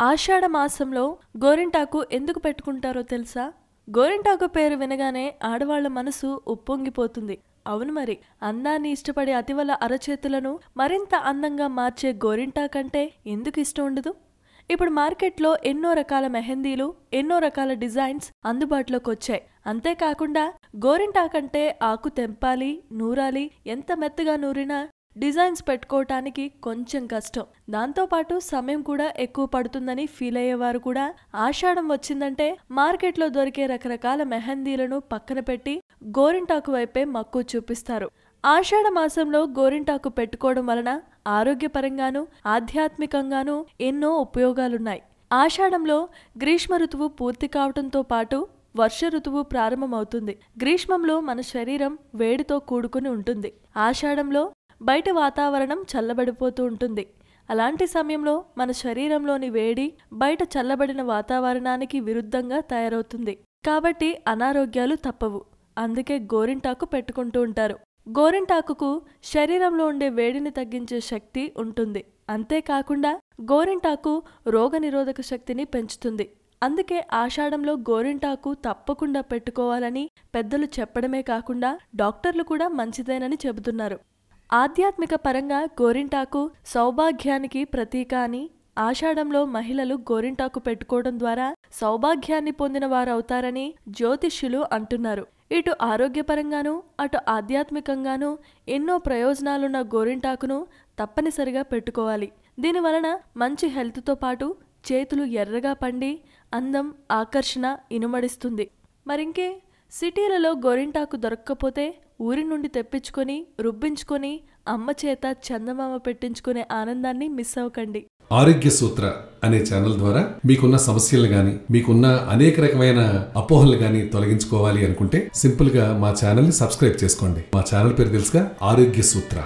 ఆషాఢ మాసంలో గోరింటాకు ఎందుకు పెట్టుకుంటారో తెలుసా? గోరింటాకు పేరు వినగానే ఆడవాళ్ళ మనసు ఉప్పొంగిపోతుంది. అవును మరి అందాన్ని ఇష్టపడే అతివల అరచేతులను మరింత అందంగా మార్చే గోరింటా కంటే ఎందుకు ఇష్టం ఉండదు? ఇప్పుడు మార్కెట్లో ఎన్నో రకాల మెహందీలు ఎన్నో రకాల డిజైన్స్ అందుబాటులోకి వచ్చాయి. అంతేకాకుండా గోరింటాకంటే ఆకు తెంపాలి నూరాలి ఎంత మెత్తగా నూరినా డిజైన్స్ పెట్టుకోవటానికి కొంచెం కష్టం. దాంతోపాటు సమయం కూడా ఎక్కువ పడుతుందని ఫీల్ అయ్యేవారు కూడా ఆషాఢం వచ్చిందంటే మార్కెట్లో దొరికే రకరకాల మెహందీలను పక్కన పెట్టి గోరింటాకు వైపే మక్కువ చూపిస్తారు. ఆషాఢ మాసంలో గోరింటాకు పెట్టుకోవడం వలన ఆరోగ్యపరంగానూ ఆధ్యాత్మికంగాను ఎన్నో ఉపయోగాలున్నాయి. ఆషాఢంలో గ్రీష్మ ఋతువు పూర్తి కావటంతో పాటు వర్ష ఋతువు ప్రారంభమవుతుంది. గ్రీష్మంలో మన శరీరం వేడితో కూడుకుని ఉంటుంది. ఆషాఢంలో బయట వాతావరణం చల్లబడిపోతూ ఉంటుంది. అలాంటి సమయంలో మన శరీరంలోని వేడి బయట చల్లబడిన వాతావరణానికి విరుద్ధంగా తయారవుతుంది. కాబట్టి అనారోగ్యాలు తప్పవు. అందుకే గోరింటాకు పెట్టుకుంటూ ఉంటారు. గోరింటాకుకు శరీరంలో ఉండే వేడిని తగ్గించే శక్తి ఉంటుంది. అంతేకాకుండా గోరింటాకు రోగనిరోధక శక్తిని పెంచుతుంది. అందుకే ఆషాఢంలో గోరింటాకు తప్పకుండా పెట్టుకోవాలని పెద్దలు చెప్పడమే కాకుండా డాక్టర్లు కూడా మంచిదేనని చెబుతున్నారు. ఆధ్యాత్మిక పరంగా గోరింటాకు సౌభాగ్యానికి ప్రతీక అని ఆషాఢంలో మహిళలు గోరింటాకు పెట్టుకోవడం ద్వారా సౌభాగ్యాన్ని పొందిన వారవుతారని జ్యోతిష్యులు అంటున్నారు. ఇటు ఆరోగ్యపరంగానూ అటు ఆధ్యాత్మికంగానూ ఎన్నో ప్రయోజనాలున్న గోరింటాకును తప్పనిసరిగా పెట్టుకోవాలి. దీనివలన మంచి హెల్త్తో పాటు చేతులు ఎర్రగా పండి అందం ఆకర్షణ ఇనుమడిస్తుంది. మరింకే సిటీలలో గోరింటాకు దొరక్కపోతే ఊరి నుండి తెప్పించుకొని రుబ్బించుకొని అమ్మ చేత చందమామ పెట్టించుకునే ఆనందాన్ని మిస్ అవ్వకండి. ఆరోగ్య సూత్ర అనే ఛానల్ ద్వారా మీకున్న సమస్యలు గాని మీకున్న అనేక రకమైన అపోహలు గాని తొలగించుకోవాలి అనుకుంటే సింపుల్గా మా ఛానల్ని సబ్స్క్రైబ్ చేసుకోండి. మా ఛానల్ పేరు తెలుసుగా ఆరోగ్య సూత్ర.